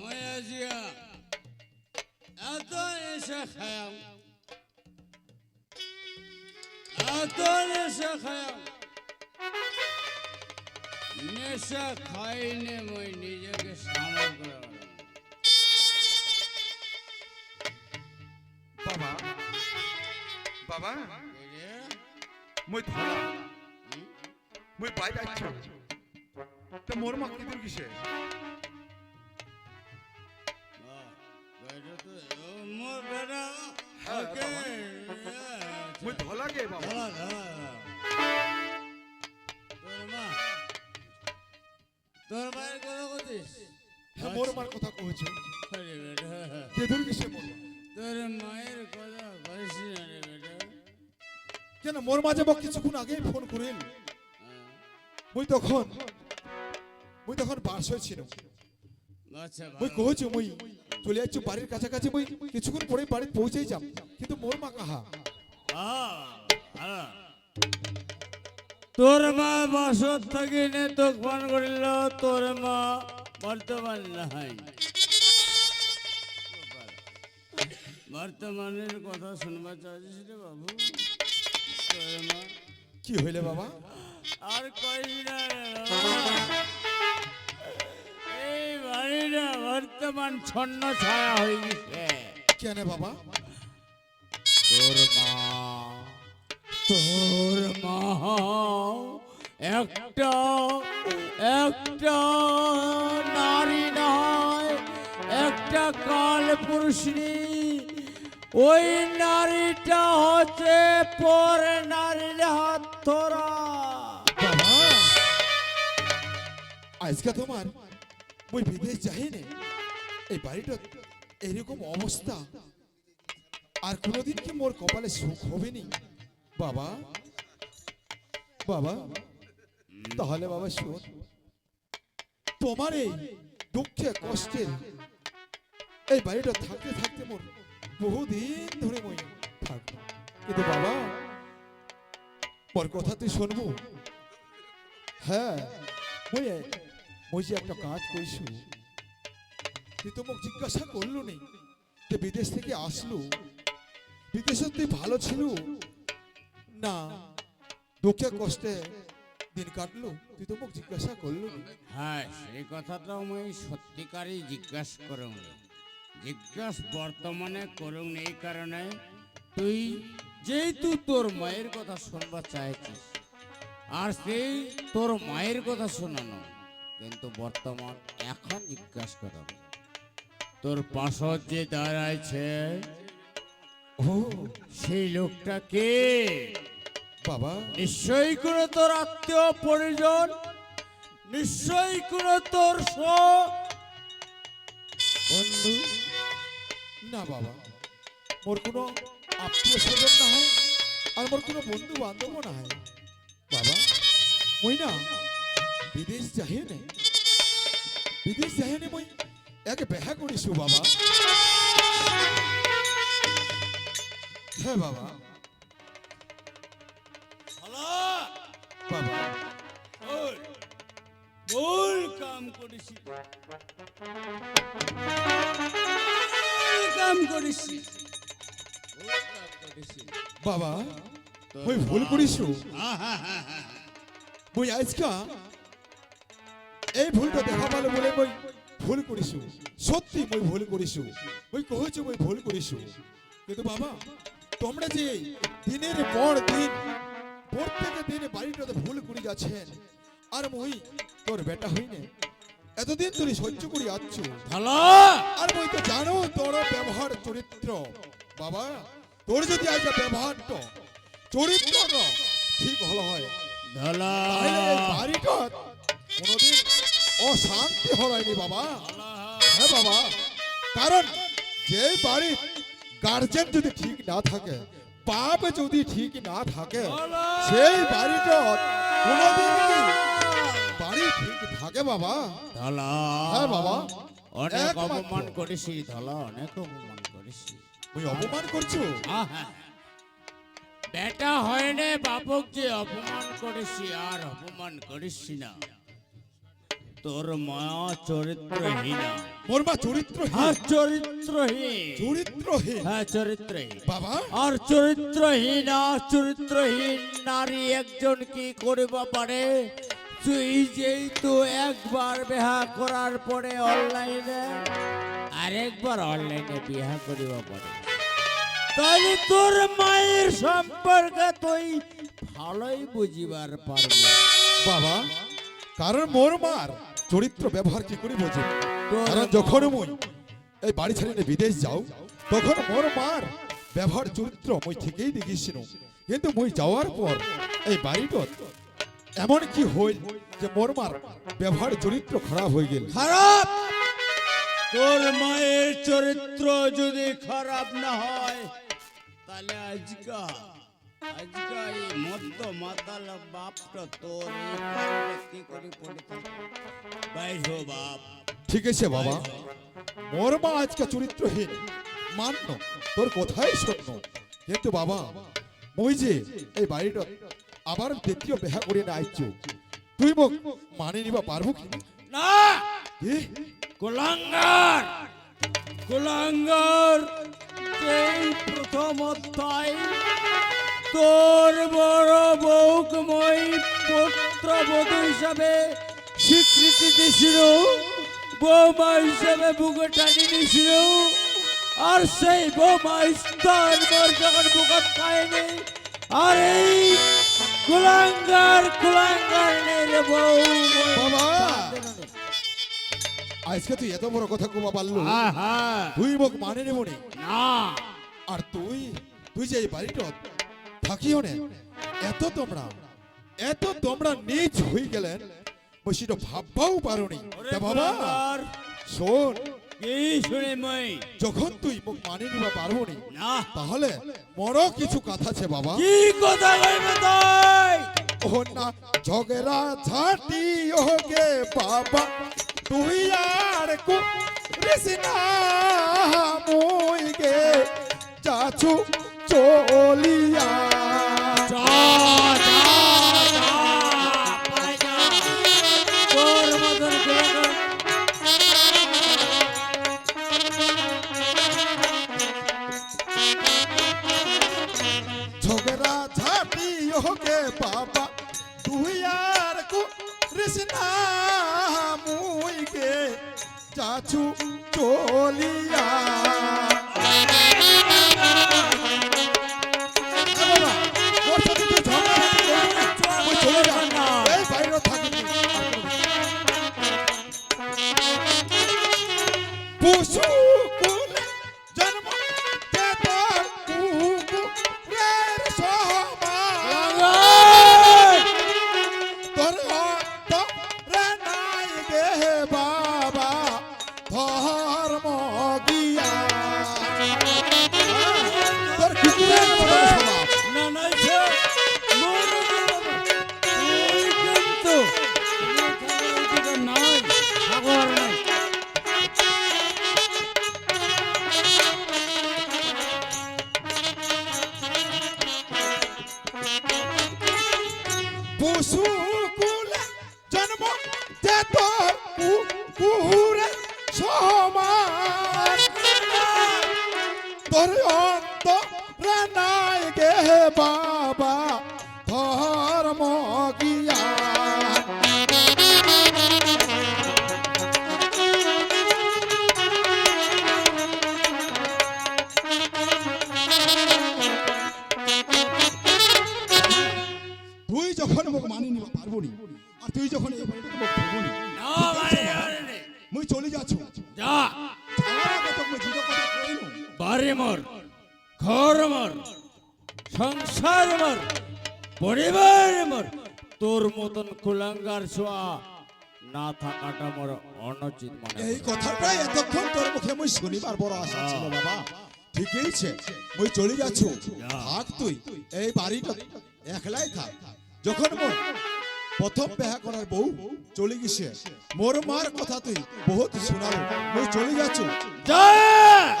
ময়াজিয়া এত এসে খায়াম। এত খায়াম। নেশা খাইনে মই নিজেকে সামগ্র বাবা মই থানা মই পাই যাচ্ছি তো মোর মাকে কিসে হ্যাঁ কথা আরে কে কিসে মোর তোর মায়ের কথা বলিস না রে বেটা কেন মোর মা যাব কিছুক্ষণ আগেই ফোন হ্যাঁ, মুই তখন মুই তখন বাস হয়েছিল মুই ভালো। মুই চলে যাচ্ছি বাড়ির কাছাকাছি মুই কিছুক্ষণ পরে বাড়ি পৌঁছেই যাম কিন্তু মোর মা কাহা। তোর মা বাসর থাকি নে তোর মা বর্তমান নাই। বর্তমানের কথা শুনবা চাইছিস রে বাবু। কি হইলে বাবা? আর কইস না। এই বাড়িটা বর্তমান ছন্ন ছায়া হয়ে গেছে। কেন বাবা? তোর মা। তোর মা। একটা একটা নারী নয়, একটা কাল পুরুষনী। ওই নারীটা হচ্ছে পর নারীর হাত ধরা। আজকে তোমার মুই বিদেশ যাই নে এই বাড়িটা এরকম অবস্থা। আর কোনোদিন কি মোর কপালে সুখ হবে নি বাবা বাবা তাহলে বাবা শোন, তোমার এই দুঃখে কষ্টে এই বাড়িটা থাকতে থাকতে মোর বহুদিন ধরে মই থাকব। কিন্তু বাবা, মোর কথা তুই শুনব? হ্যাঁ মই যে একটা কাজ কইছু তুই তো মোক জিজ্ঞাসা করল নি যে বিদেশ থেকে আসলো বিদেশে তুই ভালো ছিল? না, দুঃখে, কষ্টে দিন কাটলো, তুই তো মোক জিজ্ঞাসা করল হ্যাঁ সেই কথাটা আমি সত্যিকারই জিজ্ঞাসা করুন। জিজ্ঞাস বর্তমানে করুন এই কারণে। তুই যেহেতু তোর মায়ের কথা শুনবা চাইছিস, আর সেই তোর মায়ের কথা শোনানো, কিন্তু বর্তমান এখন জিজ্ঞাসা করা তোর পাশত যে দাঁড়াইছে, ও সেই লোকটা কে? বাবা। নিশ্চয়ই কোনো তোর আত্মীয় পরিজন নিশ্চয়ই কোনো তোর বন্ধু না বাবা। মোর কোনো আত্মীয় স্বজন না হয় আর মোর কোনো বন্ধু বান্ধব না হয়। বাবা মই না বিদেশ যাই নে বিদেশ যাই নে মই একে বেহা করিছো বাবা। হ্যাঁ বাবা। বাবা ওই, ভুল কাম করিস কাম করিস ভুল করিস। বাবা ভুল করিছো। মই আজকা এই ভুলটা দেখা পালো বলে মই ভুল করিছো সত্যি মই ভুল করিছো মই কহছো মই ভুল করিছো কিন্তু বাবা তোমরা যে দিনের পর দিন প্রত্যেকে দিনে বাড়িটাতে ভুল করে যাচ্ছেন। আর মই তোর বেটা হইনে এতদিন ধরে সহ্য করে যাচ্ছ। ভালো আর মই তো জানো তোর ব্যবহার চরিত্র। বাবা তোর যদি আজ ব্যবহারটা চরিত্র তো ঠিক হলো হয়। বাড়িটা কোনোদিন অশান্তি হয়নি বাবা। হ্যাঁ বাবা কারণ যে বাড়ির গার্জেন যদি ঠিক না থাকে বাপ যদি ঠিক না থাকে সেই বাড়িটা কোনোদিন বাড়ি ঠিক থাকে বাবা। ধলা হ্যাঁ বাবা। অনেক অপমান করিস ধলা অনেক অপমান করিস ওই অপমান করছ? বেটা হয়। না বাপক যে অপমান করেছি আর অপমান করিস না। তোর মা চরিত্রহীনা। মোর মা চরিত্রহীন? আর চরিত্রহীন। চরিত্রহীন? হ্যাঁ চরিত্রহীন। বাবা? আর চরিত্রহীন আর চরিত্রহীন। নারী একজন কি করিব পারে? তুই যেই তো একবার বিহা করার পরে অনলাইনে আরেকবার অনলাইনে বিহা করিব পারে। তাহলে তোর মায়ের সম্পর্কে তুই ভালোই বুঝিবার পারব। বাবা কারণ মোর মার? চরিত্র ব্যবহার কি করে বোঝে? কারণ যখন মুই এই বাড়ি ছাড়িয়ে বিদেশ যাও তখন মোর মার ব্যবহার চরিত্র মই ঠিকই দেখিছিল কিন্তু মই যাওয়ার পর এই বাড়িটা এমন কি হইল যে মোর মার ব্যবহার চরিত্র খারাপ হয়ে গেল? খারাপ! তোর মায়ের চরিত্র যদি খারাপ না হয় তাহলে আজকা আজকা এই মদ্য মাতাল বাপটা তোর। কি করে পড়ে থাকে বাপ। ঠিক আছে বাবা। মোর মা আজকে চরিত্রহীন। মান্য তোর কথাই সত্য। কিন্তু বাবা মুই যে এই বাড়িটা আবার দ্বিতীয় বেহা করে না আইছো তুই মোক মানে নিবা পারব কি? না! কি? কুলাঙ্গার কুলাঙ্গার এই প্রথম অধ্যায় তোর বড় বৌকময় পুত্রবধূ হিসাবে স্বীকৃতি দিছিল। বৌমা হিসাবে বুকে টানি নিছিল আর সেই বৌমা স্থান যখন বুকত খায়নি আর এই কুলাঙ্গার কুলাঙ্গার নেই রে বাবা! আজকে তুই এত বড় কথা কোবা পারল। আহা তুই মোক মানে। নেব নি। না আর তুই তুই যে এই বাড়িটা থাকিও নে। এত তোমরা এত তোমরা নিজ হয়ে গেলেন সেটা ভাববাও পারোনি। বাবা শোন। কি শুনে মই? যখন তুই মোক মানে নিবা পারব নি। তাহলে বড় কিছু কথা আছে বাবা। কি কথা কইবে তাই? ও না ঝগড়া ঝাঁটি ওগে বাবা। তুই আর কু রেসিনা মুই গে। চাচু গিয়া। তুই যখন মোক মানি নিবা পারব নি আর তুই যখন এই বাড়িটা মোক দেবো নি মুই চলে যাচ্ছ। যা। বাড়ি মর ঘর মর সংসার মর। পরিবার মর তোর মতন কুলাঙ্গার ছোঁয়া না থাকাটা মোর অনুচিত মনে এই হয়। কথাটা এতক্ষণ তোর মুখে মুই শুনিবার বড় আশা ছিল বাবা। ঠিকই ছে মুই চলে যাচ্ছ। থাক তুই এই বাড়িটা একলাই থাক। যখন মোর প্রথম বিয়া করার বউ চলে গেছে মোর মার কথা তুই বহুত শোনাল মুই চলে যাচ্ছ।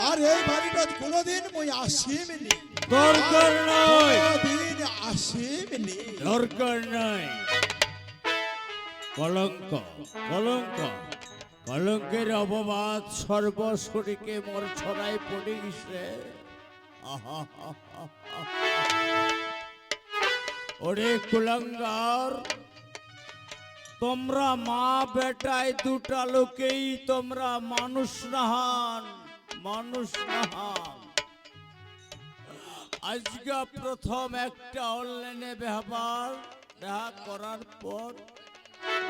আর এই বাড়িটা কোনোদিন মুই আসিমনি দরকার নয় আসিমনি দরকার নাই। কলঙ্ক কলঙ্ক। কলঙ্কের অপবাদ সর্বশরীকে মোর ছড়াই পড়ে গেছে। ওরে কুলঙ্গার, তোমরা মা বেটায় দুটা লোকেই তোমরা মানুষ নাহান মানুষ নাহান। আজকে প্রথম একটা অনলাইনে ব্যবহার দেখা করার পর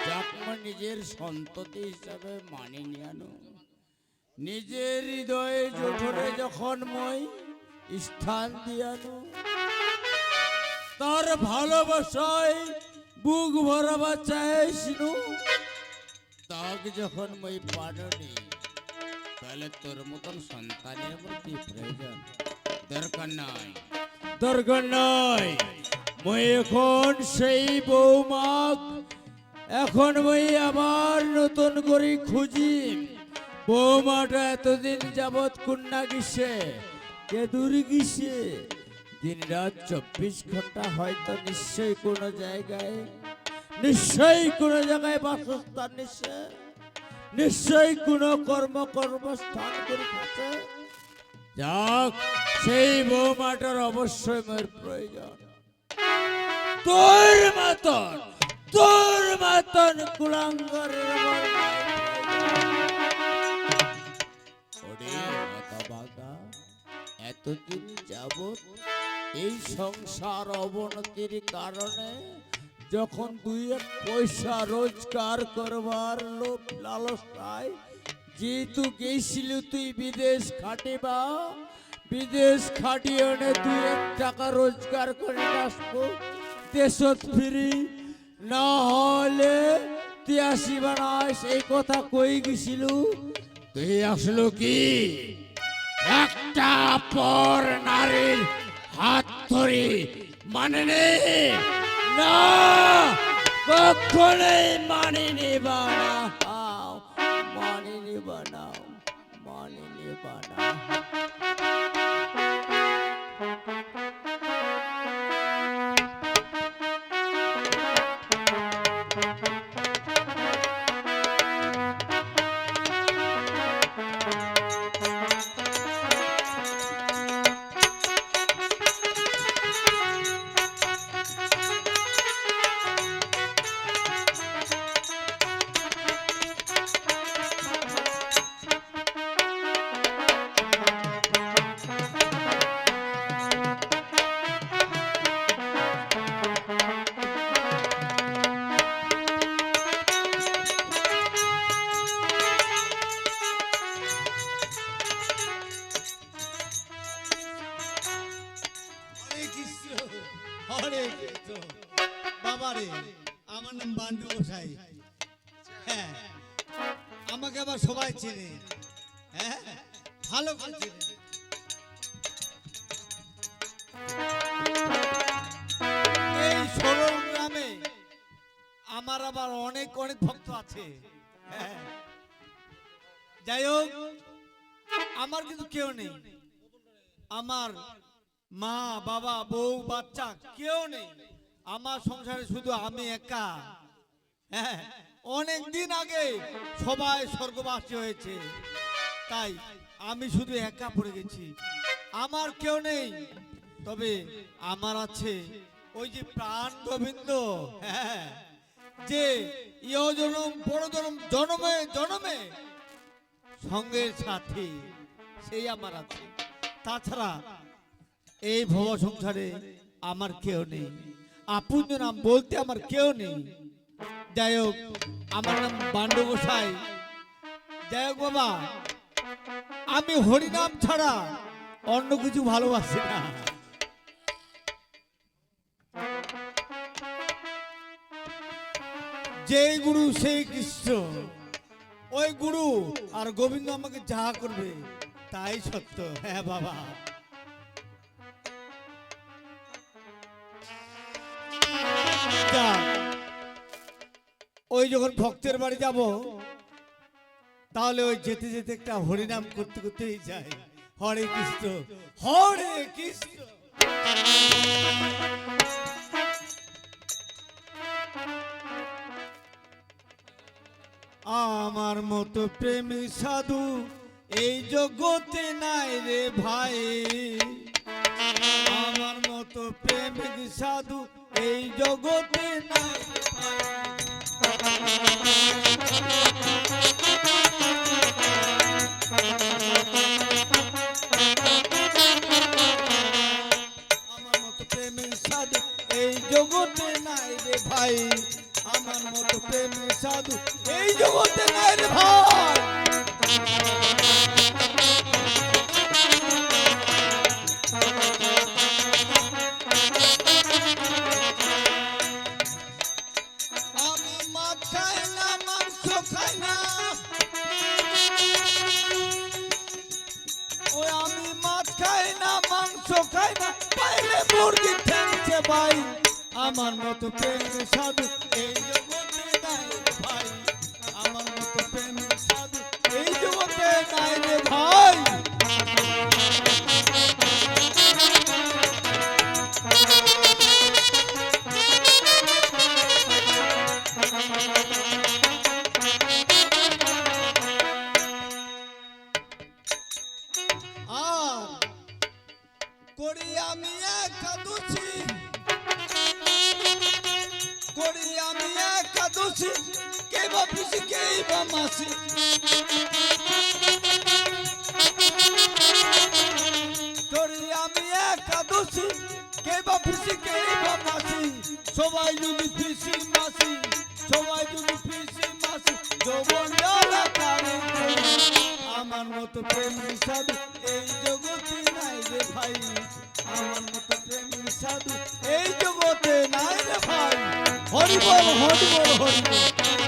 যাকে নিজের সন্ততি হিসাবে মানি নিয়ানো নিজের হৃদয়ে জোঠরে যখন মই স্থান দিয়ানো তার ভালোবাসায় বুক ভরাবা চাইছিনু তাকে যখন মই পানি তাহলে তোর মতন সন্তানের প্রতি প্রয়োজন। দরকার নাই। মই এখন সেই বৌমাক, এখন মই আবার নতুন করে খুঁজি। বৌমাটা এতদিন যাবৎ কন্যা গিসে কে দূর গিসে। দিন রাত চব্বিশ ঘণ্টা হয়তো নিশ্চয়ই কোনো জায়গায় নিশ্চয়ই কোনো জায়গায় বাসস্থান নিশ্চয় নিশ্চয়ই কোনো কর্ম কর্মস্থান করে থাকে যাক সেই বৌমাটার অবশ্যই মোর প্রয়োজন। তোর মতন তোর মতন হতভাগা, এতদিন যাবৎ এই সংসার অবনতির কারণে যখন দুই এক পয়সা রোজগার করবার লোভ লালসায় যেহেতু গেছিল তুই বিদেশ খাটিবা বিদেশ খাটিয়ে এনে দুই এক টাকা রোজগার করে আসব। দেশত ফিরি না হলে তুই আসিবা না সেই কথা কই গেছিল? তুই আসলো কি? একটা পর নারীর হাত ধরে মানে না, কখনোই মানে নেবা না মানে নেবা না মানে নেবা না অনেক ভক্ত আছে। হ্যাঁ। যাই হোক, আমার কিন্তু কেউ নেই। আমার মা, বাবা, বউ, বাচ্চা কেউ নেই। আমার সংসারে শুধু আমি একা। হ্যাঁ অনেক দিন আগে সবাই স্বর্গবাসী হয়েছে। তাই আমি শুধু একা পড়ে গেছি। আমার কেউ নেই। তবে আমার আছে ওই যে প্রাণ গোবিন্দ হ্যাঁ। যে ইহ জনম, বড় জনমে জনমে সঙ্গের সাথে, সেই আমার আছে। তাছাড়া এই ভব সংসারে আমার কেউ নেই। আপন নাম বলতে আমার কেউ নেই। যাই হোক, আমার নাম বান্ডু গোসাই। যাই হোক বাবা, আমি হরিনাম ছাড়া অন্য কিছু ভালোবাসি না। যেই গুরু সেই কৃষ্ণ। ওই গুরু আর গোবিন্দ আমাকে যা করবে তাই সত্য। হ্যাঁ বাবা। ওই যখন ভক্তের বাড়ি যাব, তাহলে ওই যেতে যেতে একটা হরিনাম করতে করতেই যায়। হরে কৃষ্ণ হরে কৃষ্ণ। আমার মতো প্রেমিক সাধু এই জগতে নাই রে ভাই আমার মতো প্রেমিক সাধু এই জগতে নাই। আমার মতো প্রেমের সাধু এই জগতে নাই রে ভাই আমার মতো প্রেমের সাধু। এই জগতে নাই রে ভাই। আমার মতো প্রেম সাধু। এই আমার মতো প্রেমের সাধু এই জগতে নাই রে ভাই। আমার মতো প্রেমের সাধু এই জগতে নাই রে ভাই। হরি বল হরি বল হরি বল